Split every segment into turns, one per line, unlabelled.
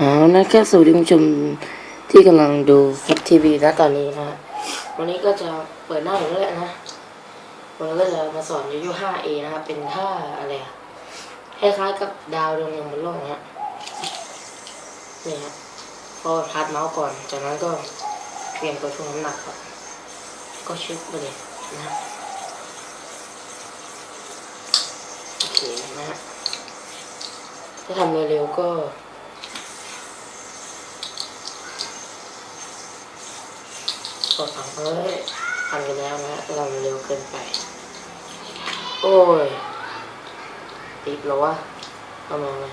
เอานะครับสวัสดีคุณผู้ชมที่กำลังดูฟับทีวีนะตอนนี้นะวันนี้ก็จะเปิดหน้าอยู่แล้วแหละนะวันนี้ก็จะมาสอนยูยู 5A นะครับ เป็นท่าอะไรอะคล้ายๆกับดาวดวงหนึ่งบนโลกนะฮะนี่ฮะพอทัดเมาส์ก่อน จากนั้นก็เปลี่ยนตัวช่วงน้ำหนักครับ ก็ชึบไปเลยนะฮะโอเคนะฮะถ้าทำเร็วๆก็ กดเอาเฮ้ยทำไปแล้วนะเราเร็วเกินไป โอ้ยติดแล้วะเอามาเลย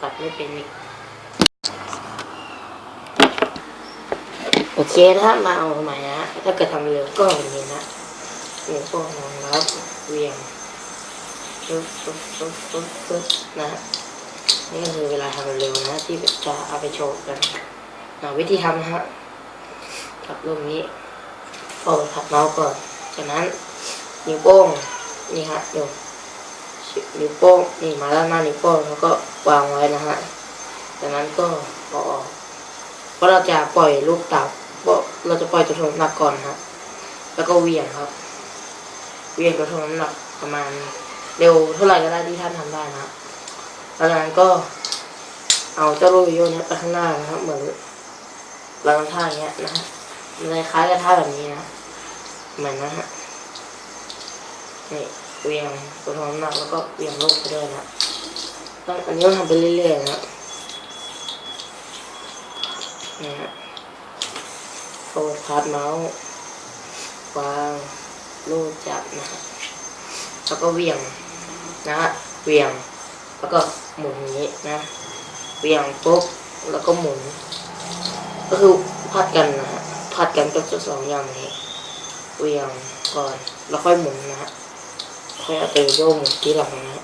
ตัดไม่เป็นอีกโอเคนะฮะมาเอาใหม่นะถ้าเกิดทำเร็วก็อย่างนี้นะเวียงโป้งรองรับเวียงปึ๊บปึ๊บปึ๊บปึ๊บปึ๊บนะนี่คือเวลาทำเร็วนะที่จะเอาไปโชว์กันนะวิธีทำนะฮะ กับรูปนี้พอผัดเมาส์ก่อนจากนั้นนิ้วโป้งนี่ฮะเดี๋ยวนิ้วโป้งนี่มาด้านหน้านิ้วโป้งแล้วก็วางไว้นะฮะจากนั้นก็เอออกเพราะเราจะปล่อยลูกเต่าเพราะเราจะปล่อยตัวถ่วงน้ำหนักก่อนฮะแล้วก็เวียงครับ เวียงตัวถ่วงน้ำหนักประมาณเร็วเท่าไหร่ก็ได้ที่ท่านทำได้นะแล้วจากนั้นก็เอาเจ้าลูกโยนนี้ไปข้างหน้านะครับ เหมือนเราทำท่าอย่างเงี้ยนะ ฮะมันคล้ายกับท่าแบบนี้นะเหมือนนะฮะนี่เวียงตัวท้องหนักแล้วก็เวียงโลกไปด้วยนะต้องอันนี้ต้องทำไปเรื่อยๆนะนี่ฮะโฟร์พาร์ทเมาส์วางลูกจับนะฮะแล้วก็เวียงนะฮะเวียง แล้วก็หมุนอย่างนี้นะเวียงปุ๊บแล้วก็หมุน ก็คือพัดกันนะฮะ พัดกันกับสองอย่างนี้เวียงก่อน แล้วค่อยหมุนนะฮะค่อยเอาตัวโยกหมุนที่หลังนะฮะ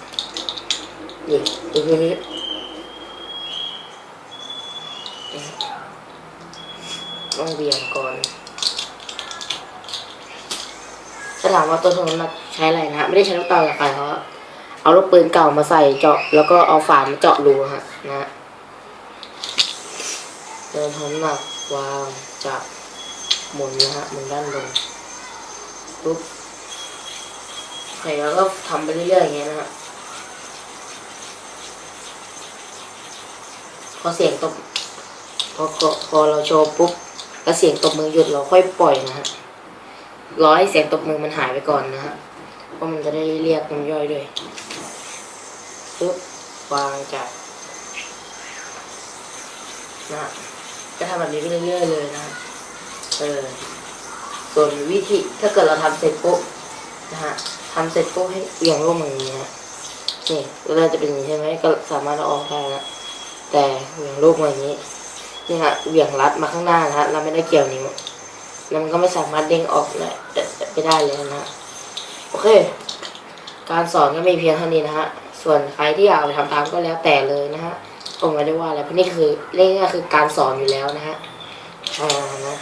นี่ดูนี่ต้องเวียงก่อนถ้าถามว่าตัวทนน้ำหนักใช้อะไรนะฮะไม่ได้ใช้ลูกเตาอย่างไรเพราะเอาลูกปืนเก่ามาใส่เจาะ แล้วก็เอาฝามาเจาะรูฮะนะฮะเดินทนหนักวางจับ หมุนนะฮะหมุนด้านบนปุ๊บโอเคแล้วก็ทำไปเรื่อยๆอย่างเงี้ยนะฮะพอเสียงตบพอพอเราโชว์ปุ๊บแล้วเสียงตบมือหยุดเราค่อยปล่อยนะฮะรอให้เสียงตบมือมันหายไปก่อนนะฮะเพราะมันจะได้เรียกน้ำย่อยด้วยปุ๊บวางจับนะจะทำแบบนี้ไปเรื่อยๆเลยนะ เออส่วนวิธีถ้าเกิดเราทำเสร็จปุ๊บนะฮะทำเสร็จปุ๊บให้เอียงลงอย่างนี้นะนี่เวลาจะเป็นอย่างนี้ใช่ไหมก็สามารถเอาออกได้นะแต่เหวี่ยงลูกมาอย่างนี้นี่ฮะเหวี่ยงรัดมาข้างหน้านะฮะเราไม่ได้เกี่ยวนิ้วแล้วมันก็ไม่สามารถเด้งออกได้ไปได้เลยนะฮะโอเค การสอนก็ม่เพียงเท่านี้นะฮะส่วนใครที่อยากไปทำตามก็แล้วแต่เลยนะฮะผมไม่ได้ว่าอะไรเพราะนี่คือเรื่องนี้คือการสอนอยู่แล้วนะฮะอ่านะ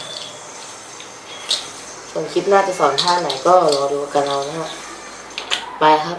ส่วนคลิปหน้าจะสอนท่าไหนก็รอดูกันเอานะฮะไปครับ